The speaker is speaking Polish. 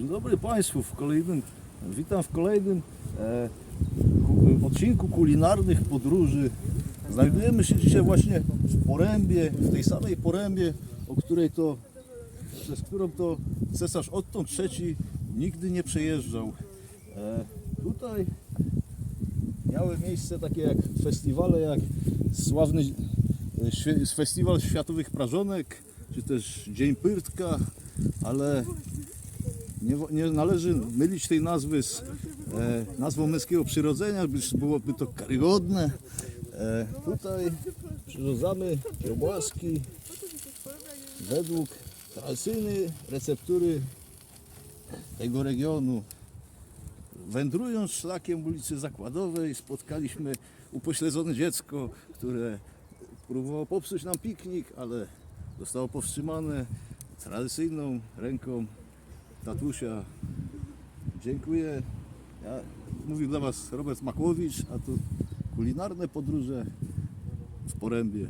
Dzień dobry Państwu w kolejnym, witam w kolejnym e, ku, odcinku kulinarnych podróży. Znajdujemy się dzisiaj właśnie w Porębie, w tej samej Porębie, o której to, przez którą to cesarz Otton III nigdy nie przejeżdżał. E, tutaj miały miejsce takie jak festiwale, jak sławny e, festiwal światowych prażonek, czy też Dzień Pyrtka, ale nie, nie należy mylić tej nazwy z e, nazwą męskiego przyrodzenia, gdyż byłoby to karygodne. E, tutaj przyrządzamy kiełbaski według tradycyjnej receptury tego regionu. Wędrując szlakiem ulicy Zakładowej spotkaliśmy upośledzone dziecko, które próbowało popsuć nam piknik, ale zostało powstrzymane tradycyjną ręką tatusia. Dziękuję. Ja, mówił dla Was Robert Makłowicz, a tu kulinarne podróże w Porębie.